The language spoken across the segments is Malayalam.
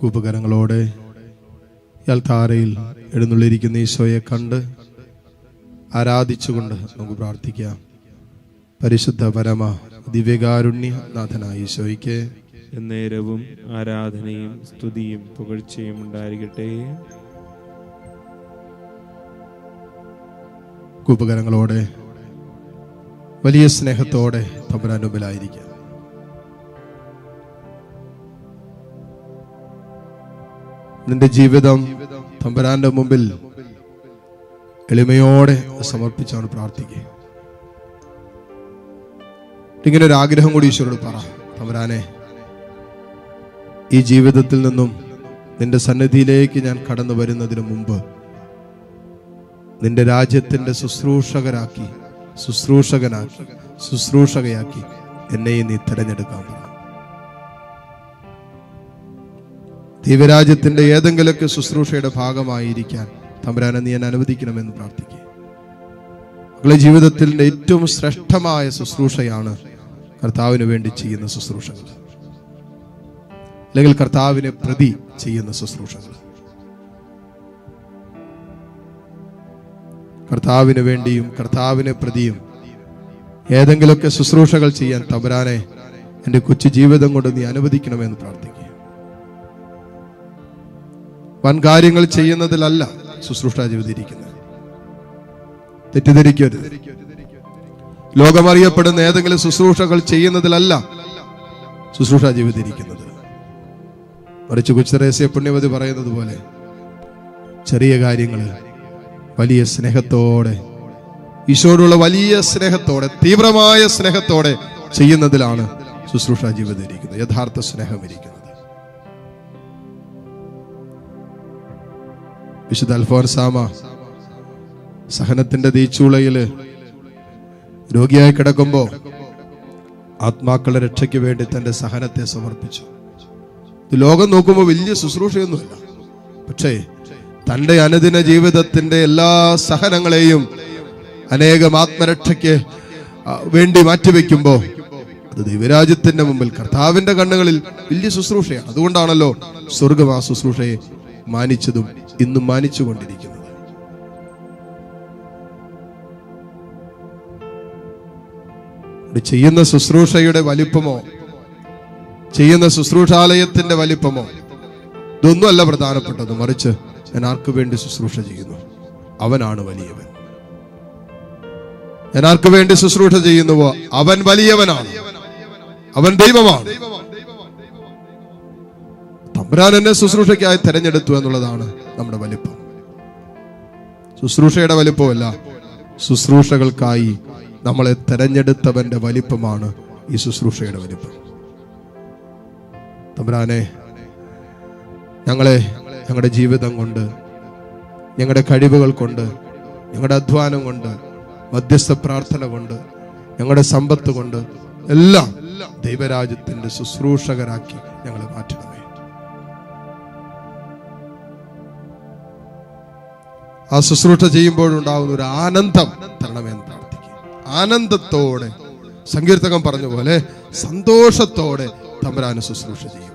കൂപ്പകരങ്ങളോടെ ഇയാൾ താരയിൽ എഴുന്നള്ളിരിക്കുന്ന ഈശോയെ കണ്ട് ആരാധിച്ചുകൊണ്ട് നമുക്ക് പ്രാർത്ഥിക്കാം. പരിശുദ്ധ പരമ ദിവ്യകാരുണ്യ നാഥനായ ഈശോയ്ക്ക് എന്നേരവും ആരാധനയും സ്തുതിയും പുകഴ്ചയും ഉണ്ടായിരിക്കട്ടെ. കൂപ്പകരങ്ങളോടെ വലിയ സ്നേഹത്തോടെ തമ്പുരാൻ മുമ്പിലായിരിക്കാം. നിന്റെ ജീവിതം തമ്പരാന്റെ മുമ്പിൽ എളിമയോടെ സമർപ്പിച്ചാണ് പ്രാർത്ഥിക്കുക. ഇങ്ങനെ ഒരു ആഗ്രഹം കൂടി ഈശ്വരോട് പറ. തമ്പുരാനെ ഈ ജീവിതത്തിൽ നിന്നും നിന്റെ സന്നിധിയിലേക്ക് ഞാൻ കടന്നു വരുന്നതിന് മുമ്പ് നിന്റെ രാജ്യത്തിന്റെ ശുശ്രൂഷകരാക്കി ശുശ്രൂഷകനാക്കി ശുശ്രൂഷകയാക്കി എന്നെയും നീ തിരഞ്ഞെടുക്കാൻ പറ ദൈവരാജ്യത്തിന്റെ ഏതെങ്കിലുമൊക്കെ ശുശ്രൂഷയുടെ ഭാഗമായിരിക്കാൻ തമ്പുരാനെ നീ എന്നെ അനുവദിക്കണമെന്ന് പ്രാർത്ഥിക്കുക. മക്കളെ ജീവിതത്തിന്റെ ഏറ്റവും ശ്രേഷ്ഠമായ ശുശ്രൂഷയാണ് കർത്താവിന് വേണ്ടി ചെയ്യുന്ന ശുശ്രൂഷകൾ. അല്ലെങ്കിൽ കർത്താവിനെ പ്രതി ചെയ്യുന്ന ശുശ്രൂഷകൾ. കർത്താവിന് വേണ്ടിയും കർത്താവിനെ പ്രതിയും ഏതെങ്കിലുമൊക്കെ ശുശ്രൂഷകൾ ചെയ്യാൻ തമ്പുരാനെ എന്റെ കൊച്ചു ജീവിതം കൊണ്ട് നീ അനുവദിക്കണമെന്ന് പ്രാർത്ഥിക്കുക. വൻ കാര്യങ്ങൾ ചെയ്യുന്നതിലല്ല ശുശ്രൂഷ ജീവിതം തെറ്റിദ്ധരിക്കരുത്. ലോകമറിയപ്പെടുന്ന ഏതെങ്കിലും ശുശ്രൂഷകൾ ചെയ്യുന്നതിലല്ല ശുശ്രൂഷ ജീവിതം മറിച്ച് കുച്ചരേസ്യ പുണ്യവതി പറയുന്നത് പോലെ ചെറിയ കാര്യങ്ങൾ വലിയ സ്നേഹത്തോടെ ഈശോടുള്ള വലിയ സ്നേഹത്തോടെ തീവ്രമായ സ്നേഹത്തോടെ ചെയ്യുന്നതിലാണ് ശുശ്രൂഷ ജീവിതം ഇരിക്കുന്നത് യഥാർത്ഥ സ്നേഹം ഇരിക്കുന്നത്. വിശുദ്ധ അൽഫോൻസാമ സഹനത്തിന്റെ തീച്ചുളയിൽ രോഗിയായി കിടക്കുമ്പോ ആത്മാക്കളുടെ രക്ഷയ്ക്ക് വേണ്ടി തന്റെ സഹനത്തെ സമർപ്പിച്ചു. ലോകം നോക്കുമ്പോൾ വലിയ ശുശ്രൂഷയൊന്നുമില്ല. പക്ഷേ തന്റെ അനുദിന ജീവിതത്തിന്റെ എല്ലാ സഹനങ്ങളെയും അനേകം ആത്മരക്ഷയ്ക്ക് വേണ്ടി മാറ്റിവെക്കുമ്പോ അത് ദൈവരാജ്യത്തിന്റെ മുമ്പിൽ കർത്താവിന്റെ കണ്ണുകളിൽ വലിയ ശുശ്രൂഷയാണ്. അതുകൊണ്ടാണല്ലോ സ്വർഗം ആ ശുശ്രൂഷയെ മാനിച്ചതും ഇന്നും മാനിച്ചുകൊണ്ടിരിക്കുന്നത് ചെയ്യുന്ന ശുശ്രൂഷയുടെ വലിപ്പമോ? ചെയ്യുന്ന ശുശ്രൂഷാലയത്തിന്റെ വലിപ്പമോ? ഇതൊന്നുമല്ല പ്രധാനപ്പെട്ടത്. മറിച്ച് ഞാൻ ആർക്കു വേണ്ടി ശുശ്രൂഷ ചെയ്യുന്നു? അവനാണ് വലിയവൻ. ഞാൻ ആർക്കു വേണ്ടി ശുശ്രൂഷ ചെയ്യുന്നുവോ? അവൻ വലിയവനാണ്. അവൻ ദൈവമാണ്. തമ്പുരാൻ എന്നെ ശുശ്രൂഷയ്ക്കായി തെരഞ്ഞെടുത്തു എന്നുള്ളതാണ് നമ്മുടെ വലിപ്പം. ശുശ്രൂഷയുടെ വലിപ്പമല്ല ശുശ്രൂഷകൾക്കായി നമ്മളെ തെരഞ്ഞെടുത്തവന്റെ വലിപ്പമാണ് ഈ ശുശ്രൂഷയുടെ വലിപ്പം. തമ്പുരാനെ ഞങ്ങളെ ഞങ്ങളുടെ ജീവിതം കൊണ്ട് ഞങ്ങളുടെ കഴിവുകൾ കൊണ്ട് ഞങ്ങളുടെ അധ്വാനം കൊണ്ട് മധ്യസ്ഥ പ്രാർത്ഥന കൊണ്ട് ഞങ്ങളുടെ സമ്പത്ത് കൊണ്ട് എല്ലാം ദൈവരാജ്യത്തിന്റെ ശുശ്രൂഷകരാക്കി ഞങ്ങളെ മാറ്റണമേ ആ ശുശ്രൂഷ ചെയ്യുമ്പോഴുണ്ടാകുന്ന ഒരു ആനന്ദം തരണമെന്ന് പ്രാർത്ഥിക്കുക ആനന്ദത്തോടെ സങ്കീർത്തകം പറഞ്ഞ പോലെ സന്തോഷത്തോടെ തമ്പുരാന് ശുശ്രൂഷ ചെയ്യുവാൻ.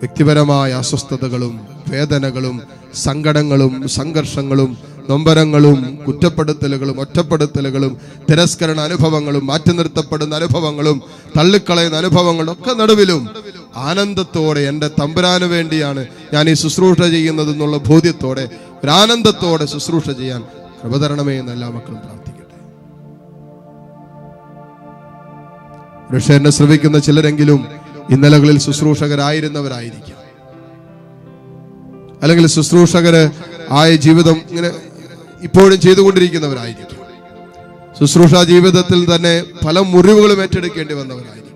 വ്യക്തിപരമായ അസ്വസ്ഥതകളും വേദനകളും സങ്കടങ്ങളും സംഘർഷങ്ങളും നൊമ്പരങ്ങളും കുറ്റപ്പെടുത്തലുകളും ഒറ്റപ്പെടുത്തലുകളും തിരസ്കരണ അനുഭവങ്ങളും മാറ്റി നിർത്തപ്പെടുന്ന അനുഭവങ്ങളും തള്ളിക്കളയുന്ന അനുഭവങ്ങളും ഒക്കെ നടുവിലും ആനന്ദത്തോടെ എന്റെ തമ്പുരാന് വേണ്ടിയാണ് ഞാൻ ഈ ശുശ്രൂഷ ചെയ്യുന്നത് എന്നുള്ള ബോധ്യത്തോടെ ഒരു ആനന്ദത്തോടെ ശുശ്രൂഷ ചെയ്യാൻ കൃപ തരണമേ എന്ന് എല്ലാ മക്കളും പ്രാർത്ഥിക്കട്ടെ. ഋഷേനെ ശ്രമിക്കുന്ന ചിലരെങ്കിലും ഇന്നലകളിൽ ശുശ്രൂഷകരായിരുന്നവരായിരിക്കാം. അല്ലെങ്കിൽ ശുശ്രൂഷകര് ആയ ജീവിതം ഇങ്ങനെ ഇപ്പോഴും ചെയ്തുകൊണ്ടിരിക്കുന്നവരായിരിക്കും. ശുശ്രൂഷ ജീവിതത്തിൽ തന്നെ പല മുറിവുകളും ഏറ്റെടുക്കേണ്ടി വന്നവരായിരിക്കും.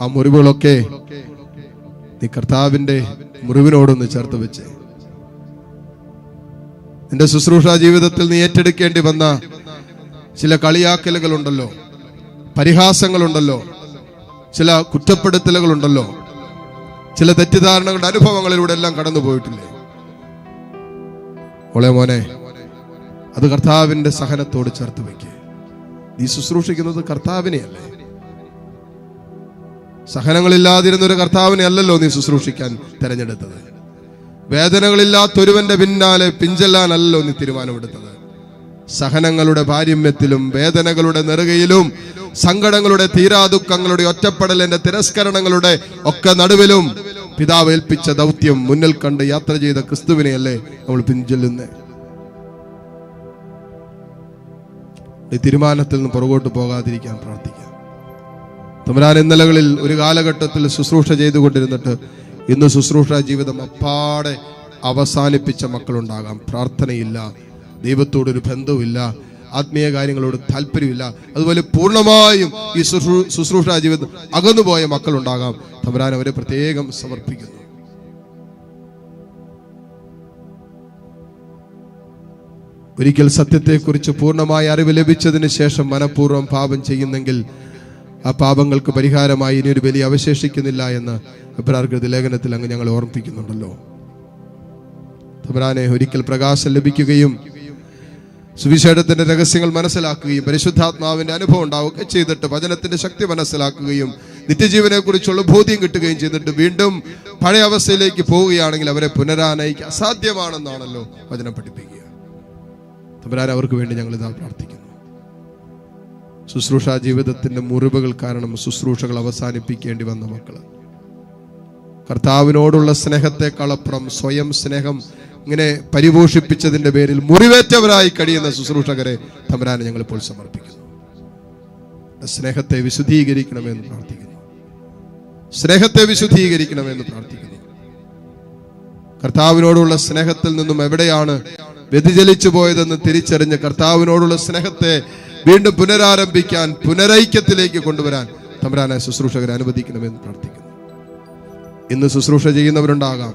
ആ മുറിവുകളൊക്കെ നീ കർത്താവിന്റെ മുറിവിനോടൊന്ന് ചേർത്ത് വെച്ച്. നിന്റെ ശുശ്രൂഷ ജീവിതത്തിൽ നീ ഏറ്റെടുക്കേണ്ടി വന്ന ചില കളിയാക്കലുകളുണ്ടല്ലോ പരിഹാസങ്ങളുണ്ടല്ലോ ചില കുറ്റപ്പെടുത്തലുകളുണ്ടല്ലോ ചില തെറ്റിദ്ധാരണകളുടെ അനുഭവങ്ങളിലൂടെ എല്ലാം കടന്നു പോയിട്ടില്ലേ? മോളെ മോനെ അത് കർത്താവിന്റെ സഹനത്തോട് ചേർത്ത് വെക്കേ. നീ ശുശ്രൂഷിക്കുന്നത് കർത്താവിനെയല്ലേ? സഹനങ്ങളില്ലാതിരുന്ന ഒരു കർത്താവിനെ അല്ലല്ലോ നീ ശുശ്രൂഷിക്കാൻ തെരഞ്ഞെടുത്തത്. വേദനകളില്ലാത്തൊരുവന്റെ പിന്നാലെ പിഞ്ചെല്ലാനല്ലോ നീ തീരുമാനമെടുത്തത്. സഹനങ്ങളുടെ ഭാര്യമ്യത്തിലും വേദനകളുടെ നെറുകയിലും സങ്കടങ്ങളുടെ തീരാദുഃഖങ്ങളുടെ ഒറ്റപ്പെടലിന്റെ തിരസ്കരണങ്ങളുടെ ഒക്കെ നടുവിലും പിതാവ് ഏൽപ്പിച്ച ദൗത്യം മുന്നിൽ കണ്ട് യാത്ര ചെയ്ത ക്രിസ്തുവിനെയല്ലേ നമ്മൾ പിൻചെല്ലുന്നേ ഈ തീരുമാനത്തിൽ നിന്ന് പുറകോട്ട് പോകാതിരിക്കാൻ പ്രാർത്ഥിക്കാം. തമ്പുരാൻ ഇന്നലകളിൽ ഒരു കാലഘട്ടത്തിൽ ശുശ്രൂഷ ചെയ്തുകൊണ്ടിരുന്നിട്ട് ഇന്ന് ശുശ്രൂഷ ജീവിതം അപ്പാടെ അവസാനിപ്പിച്ച മക്കളുണ്ടാകാം. പ്രാർത്ഥനയില്ല ദൈവത്തോടൊരു ബന്ധവുമില്ല ആത്മീയ കാര്യങ്ങളോട് താല്പര്യമില്ല. അതുപോലെ പൂർണമായും ഈ ശുശ്രൂ- ശുശ്രൂഷ ജീവിതം അകന്നുപോയ മക്കളുണ്ടാകാം. തമ്പുരാൻ അവരെ പ്രത്യേകം സമർപ്പിക്കുന്നു. ഒരിക്കൽ സത്യത്തെക്കുറിച്ച് പൂർണമായ അറിവ് ലഭിച്ചതിന് ശേഷം മനഃപൂർവം പാപം ചെയ്യുന്നെങ്കിൽ ആ പാപങ്ങൾക്ക് പരിഹാരമായി ഇനിയൊരു ബലി അവശേഷിക്കുന്നില്ല എന്ന് അബ്രാർഗൃത ലേഖനത്തിൽ അങ്ങ് ഞങ്ങൾ ഓർമ്മിപ്പിക്കുന്നുണ്ടല്ലോ. തബ്രാനെ ഒരിക്കൽ പ്രകാശം ലഭിക്കുകയും സുവിശേഷത്തിന്റെ രഹസ്യങ്ങൾ മനസ്സിലാക്കുകയും പരിശുദ്ധാത്മാവിന്റെ അനുഭവം ഉണ്ടാവുകയൊക്കെ ചെയ്തിട്ട് വചനത്തിന്റെ ശക്തി മനസ്സിലാക്കുകയും നിത്യജീവനെ കുറിച്ചുള്ള ബോധ്യം കിട്ടുകയും ചെയ്തിട്ട് വീണ്ടും പഴയ അവസ്ഥയിലേക്ക് പോവുകയാണെങ്കിൽ അവരെ പുനരാനയിക്കുക അസാധ്യമാണെന്നാണല്ലോ വചനം പഠിപ്പിക്കുക. അവർക്ക് വേണ്ടി ഞങ്ങൾ ഇതാ പ്രാർത്ഥിക്കുന്നു. ശുശ്രൂഷ ജീവിതത്തിന്റെ മുറിവുകൾ കാരണം ശുശ്രൂഷകൾ അവസാനിപ്പിക്കേണ്ടി വന്ന മക്കൾ കർത്താവിനോടുള്ള സ്നേഹത്തെക്കാളപ്പുറം സ്വയം സ്നേഹം ഇങ്ങനെ പരിപോഷിപ്പിച്ചതിന്റെ പേരിൽ മുറിവേറ്റവരായി കഴിയുന്ന ശുശ്രൂഷകരെ തമരാനെ ഞങ്ങൾ ഇപ്പോൾ സമർപ്പിക്കുന്നു. സ്നേഹത്തെ വിശുദ്ധീകരിക്കണമെന്ന് പ്രാർത്ഥിക്കുന്നു. സ്നേഹത്തെ വിശുദ്ധീകരിക്കണമെന്ന് പ്രാർത്ഥിക്കുന്നു. കർത്താവിനോടുള്ള സ്നേഹത്തിൽ നിന്നും എവിടെയാണ് വ്യതിചലിച്ചു പോയതെന്ന് തിരിച്ചറിഞ്ഞ് കർത്താവിനോടുള്ള സ്നേഹത്തെ വീണ്ടും പുനരാരംഭിക്കാൻ പുനരൈക്യത്തിലേക്ക് കൊണ്ടുവരാൻ തമ്പുരാനെ ശുശ്രൂഷകരെ അനുവദിക്കണമെന്ന് പ്രാർത്ഥിക്കുന്നു. ഇന്ന് ശുശ്രൂഷ ചെയ്യുന്നവരുണ്ടാകാം.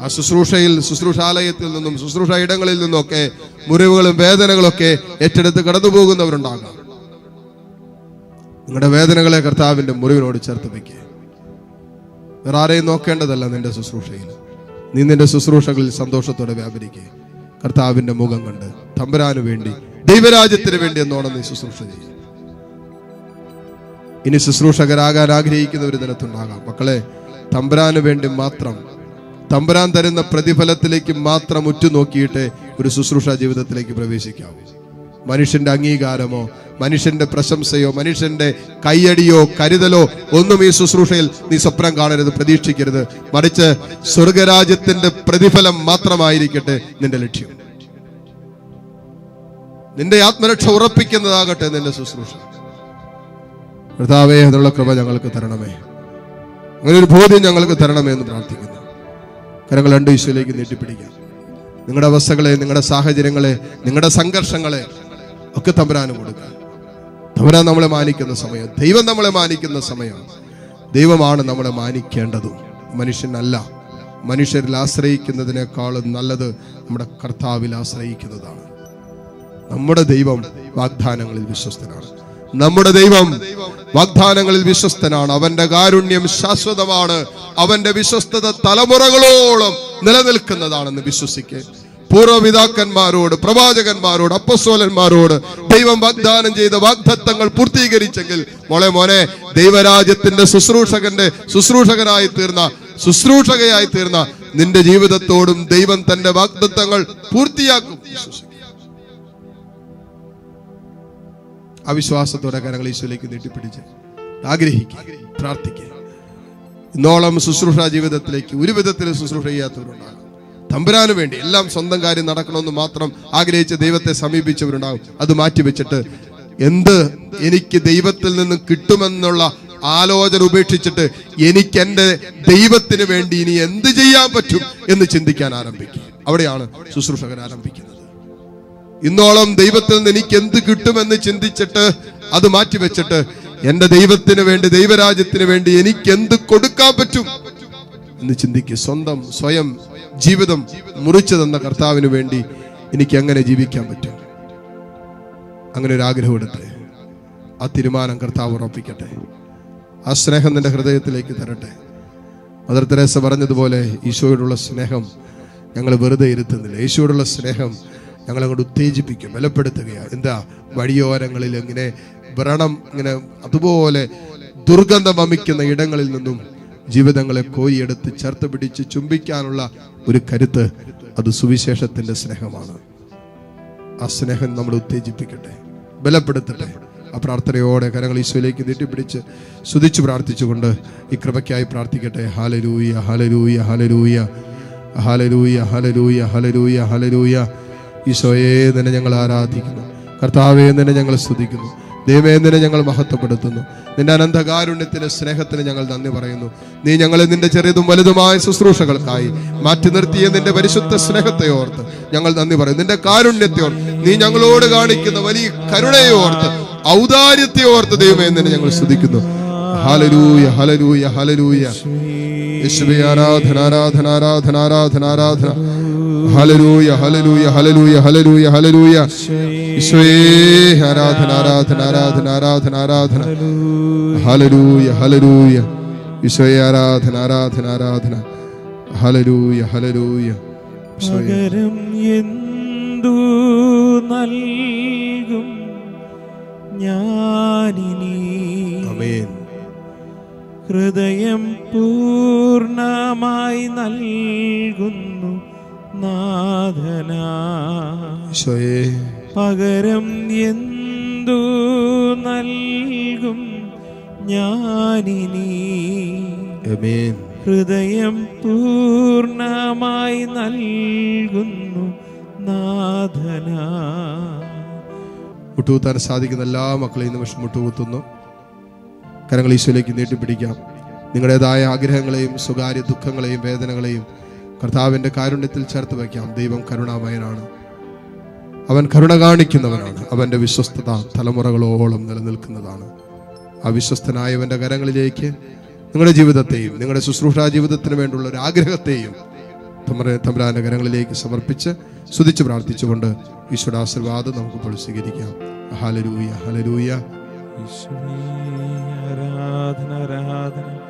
ആ ശുശ്രൂഷയിൽ ശുശ്രൂഷാലയത്തിൽ നിന്നും ശുശ്രൂഷ ഇടങ്ങളിൽ നിന്നൊക്കെ മുറിവുകളും വേദനകളൊക്കെ ഏറ്റെടുത്ത് കടന്നു പോകുന്നവരുണ്ടാകാം നിങ്ങളുടെ വേദനകളെ കർത്താവിന്റെ മുറിവിനോട് ചേർത്ത് വയ്ക്കുക വേറെ ആരെയും നോക്കേണ്ടതല്ല നിന്റെ ശുശ്രൂഷയിൽ. നീ നിന്റെ ശുശ്രൂഷകളിൽ സന്തോഷത്തോടെ വ്യാപരിക്കുക. കർത്താവിന്റെ മുഖം കണ്ട് തമ്പരാന് വേണ്ടി ദൈവരാജ്യത്തിന് വേണ്ടി എന്നോണം നീ ശുശ്രൂഷ ചെയ്യും. ഇനി ശുശ്രൂഷകരാകാൻ ആഗ്രഹിക്കുന്ന ഒരു ദിനത്തുണ്ടാകാം മക്കളെ തമ്പരാന് വേണ്ടി മാത്രം തമ്പുരാൻ തരുന്ന പ്രതിഫലത്തിലേക്ക് മാത്രം ഉറ്റുനോക്കിയിട്ട് ഒരു ശുശ്രൂഷ ജീവിതത്തിലേക്ക് പ്രവേശിക്കാം മനുഷ്യന്റെ അംഗീകാരമോ മനുഷ്യന്റെ പ്രശംസയോ മനുഷ്യന്റെ കയ്യടിയോ കരുതലോ ഒന്നും ഈ ശുശ്രൂഷയിൽ നീ സ്വപ്നം കാണരുത് പ്രതീക്ഷിക്കരുത്. മറിച്ച് സ്വർഗരാജ്യത്തിന്റെ പ്രതിഫലം മാത്രമായിരിക്കട്ടെ നിന്റെ ലക്ഷ്യം. നിന്റെ ആത്മരക്ഷ ഉറപ്പിക്കുന്നതാകട്ടെ നിന്റെ ശുശ്രൂഷ. കർത്താവേ അതിനുള്ള കൃപ ഞങ്ങൾക്ക് തരണമേ. അങ്ങനെ ഒരു ബോധ്യം ഞങ്ങൾക്ക് തരണമേ എന്ന് പ്രാർത്ഥിക്കുന്നു. കരങ്ങൾ രണ്ട് ഈശോയിലേക്ക് നീട്ടിപ്പിടിക്കാം. നിങ്ങളുടെ അവസ്ഥകളെ നിങ്ങളുടെ സാഹചര്യങ്ങളെ നിങ്ങളുടെ സംഘർഷങ്ങളെ ഒക്കെ തമ്പുരാന് കൊടുക്കുക. തമ്പുരാൻ നമ്മളെ മാനിക്കുന്ന സമയം. ദൈവം നമ്മളെ മാനിക്കുന്ന സമയം. ദൈവമാണ് നമ്മളെ മാനിക്കേണ്ടതും. മനുഷ്യനല്ല. മനുഷ്യരിൽ ആശ്രയിക്കുന്നതിനേക്കാളും നല്ലത് നമ്മുടെ കർത്താവിൽ ആശ്രയിക്കുന്നതാണ്. നമ്മുടെ ദൈവം വാഗ്ദാനങ്ങളിൽ വിശ്വസ്തനാണ്. നമ്മുടെ ദൈവം വാഗ്ദാനങ്ങളിൽ വിശ്വസ്തനാണ്. അവന്റെ കാരുണ്യം ശാശ്വതമാണ്. അവന്റെ വിശ്വസ്തത തലമുറകളോളം നിലനിൽക്കുന്നതാണെന്ന് വിശ്വസിക്കുക പൂർവപിതാക്കന്മാരോട് പ്രവാചകന്മാരോട് അപ്പസ്വലന്മാരോട് ദൈവം വാഗ്ദാനം ചെയ്ത വാഗ്ദത്തങ്ങൾ പൂർത്തീകരിച്ചെങ്കിൽ മോളെ മോനെ ദൈവരാജ്യത്തിന്റെ ശുശ്രൂഷകന്റെ ശുശ്രൂഷകനായി തീർന്ന ശുശ്രൂഷകയായി തീർന്ന നിന്റെ ജീവിതത്തോടും ദൈവം തന്റെ വാഗ്ദത്തങ്ങൾ പൂർത്തിയാക്കും. അവിശ്വാസത്തോടെ കരങ്ങൾ ഈശോയിലേക്ക് നീട്ടിപ്പിടിച്ച് ആഗ്രഹിക്കുക പ്രാർത്ഥിക്കുക. ഇന്നോളം ശുശ്രൂഷ ജീവിതത്തിലേക്ക് ഒരു വിധത്തിൽ ശുശ്രൂഷ ചെയ്യാത്തവരുണ്ടാകും തമ്പുരാന് വേണ്ടി എല്ലാം സ്വന്തം കാര്യം നടക്കണമെന്ന് മാത്രം ആഗ്രഹിച്ച് ദൈവത്തെ സമീപിച്ചവരുണ്ടാകും. അത് മാറ്റിവെച്ചിട്ട് എന്ത് എനിക്ക് ദൈവത്തിൽ നിന്ന് കിട്ടുമെന്നുള്ള ആലോചന ഉപേക്ഷിച്ചിട്ട് എനിക്ക് എന്റെ ദൈവത്തിന് വേണ്ടി ഇനി എന്ത് ചെയ്യാൻ പറ്റും എന്ന് ചിന്തിക്കാൻ ആരംഭിക്കും. അവിടെയാണ് ശുശ്രൂഷകൻ ആരംഭിക്കുന്നത്. ഇന്നോളം ദൈവത്തിൽ നിന്ന് എനിക്ക് എന്ത് കിട്ടുമെന്ന് ചിന്തിച്ചിട്ട് അത് മാറ്റിവെച്ചിട്ട് എന്റെ ദൈവത്തിന് വേണ്ടി ദൈവരാജ്യത്തിന് വേണ്ടി എനിക്ക് എന്ത് കൊടുക്കാൻ പറ്റും എന്ന് ചിന്തിക്കുക സ്വന്തം സ്വയം ജീവിതം മുറിച്ചു തന്ന കർത്താവിന് വേണ്ടി എനിക്ക് എങ്ങനെ ജീവിക്കാൻ പറ്റും? അങ്ങനെ ഒരു ആഗ്രഹം എടുത്ത് ആ തീരുമാനം കർത്താവ് ഉറപ്പിക്കട്ടെ. ആ സ്നേഹം നിന്റെ ഹൃദയത്തിലേക്ക് തരട്ടെ. മദർ തെരേസ പറഞ്ഞതുപോലെ ഈശോയോടുള്ള സ്നേഹം ഞങ്ങൾ വെറുതെ ഇരുത്തുന്നില്ല. ഈശോയോടുള്ള സ്നേഹം ഞങ്ങളെ അങ്ങോട്ട് ഉത്തേജിപ്പിക്കും ബലപ്പെടുത്തുകയാണ് എന്താ? വഴിയോരങ്ങളിൽ ഇങ്ങനെ വ്രണം ഇങ്ങനെ അതുപോലെ ദുർഗന്ധം വമിക്കുന്ന ഇടങ്ങളിൽ നിന്നും ജീവിതങ്ങളെ കോരിയെടുത്ത് ചേർത്ത് പിടിച്ച് ചുംബിക്കാനുള്ള ഒരു കരുത്ത് അത് സുവിശേഷത്തിന്റെ സ്നേഹമാണ്. ആ സ്നേഹം നമ്മൾ ഉത്തേജിപ്പിക്കട്ടെ. ബലപ്പെടുത്തട്ടെ. ആ പ്രാർത്ഥനയോടെ കരങ്ങൾ ഈശോയിലേക്ക് നീട്ടിപ്പിടിച്ച് സ്തുതിച്ച് പ്രാർത്ഥിച്ചുകൊണ്ട് ഈ കൃപയ്ക്കായി പ്രാർത്ഥിക്കട്ടെ. ഹാലരൂയ ഹാലരൂയ ഹാലരൂയ ഹാലരൂയ ഹാലരൂയ ഹാലരൂയ ഹാലരൂയ ഈശോയെ തന്നെ ഞങ്ങൾ ആരാധിക്കുന്നു. കർത്താവേ തന്നെ ഞങ്ങൾ സ്തുതിക്കുന്നു. ദൈവമേ നിന്നെ ഞങ്ങൾ മഹത്വപ്പെടുത്തുന്നു. നിന്റെ അനന്തകാരുണ്യത്തിന് സ്നേഹത്തിന് ഞങ്ങൾ നന്ദി പറയുന്നു. നീ ഞങ്ങളെ നിന്റെ ചെറിയതും വലുതുമായ ശുശ്രൂഷകൾക്കായി മാറ്റി നിർത്തിയ നിന്റെ പരിശുദ്ധ സ്നേഹത്തെ ഓർത്ത് ഞങ്ങൾ നന്ദി പറയുന്നു. നിന്റെ കാരുണ്യത്തെ ഓർത്ത് നീ ഞങ്ങളോട് കാണിക്കുന്ന വലിയ കരുണയെ ഓർത്ത് ഔദാര്യത്തെ ഓർത്ത് ദൈവേന്ദ്രനെ ഞങ്ങൾ ശ്രദ്ധിക്കുന്നു ഹലരൂയ ഹലരൂയ ഹലരൂയ യേശുവേ ആരാധന ആരാധന ആരാധന ആരാധന ആരാധന. ഹലരൂയ ഹലലൂയ ഹലലൂയ ഹലലൂയ ഹലലൂയ ഈശോയേ ആരാധന ആരാധന ആരാധന ആരാധന ആരാധന. ഹലലൂയ ഹലലൂയ ഈശോയെ ആരാധന ആരാധന ആരാധന. ഹലലൂയ ഹലലൂയ പകരം എന്തു നൽകും ഞാനിനി? ഹൃദയം പൂർണമായി നൽകുന്നു. നാഥനാ. പകരം എന്തു നൽകും ഞാനിനി? ഹൃദയം പൂർണമായി നൽകുന്നു നാഥന. മുട്ടുകുത്താൻ സാധിക്കുന്ന എല്ലാ മക്കളെയും നിമിഷം മുട്ടുകുത്തുന്നു. കരങ്ങൾ ഈശോയിലേക്ക് നീട്ടിപ്പിടിക്കാം. നിങ്ങളുടേതായ ആഗ്രഹങ്ങളെയും സ്വകാര്യ ദുഃഖങ്ങളെയും വേദനകളെയും കർത്താവിന്റെ കാരുണ്യത്തിൽ ചേർത്ത് വയ്ക്കാം. ദൈവം കരുണാമയനാണ്. അവൻ കരുണ കാണിക്കുന്നവനാണ്. അവന്റെ വിശ്വസ്തത തലമുറകളോളം നിലനിൽക്കുന്നതാണ്. ആ വിശ്വസ്തനായവന്റെ കരങ്ങളിലേക്ക് നിങ്ങളുടെ ജീവിതത്തെയും നിങ്ങളുടെ ശുശ്രൂഷാ ജീവിതത്തിന് വേണ്ടിയുള്ള ഒരു ആഗ്രഹത്തെയും തമ്പുരാന്റെ കരങ്ങളിലേക്ക് സമർപ്പിച്ച് സ്തുതിച്ച് പ്രാർത്ഥിച്ചുകൊണ്ട് ഈശ്വര ആശീർവാദം നമുക്ക് സ്വീകരിക്കാം. ഹലരൂയ ഹലരൂയ ആരാധന ആരാധന.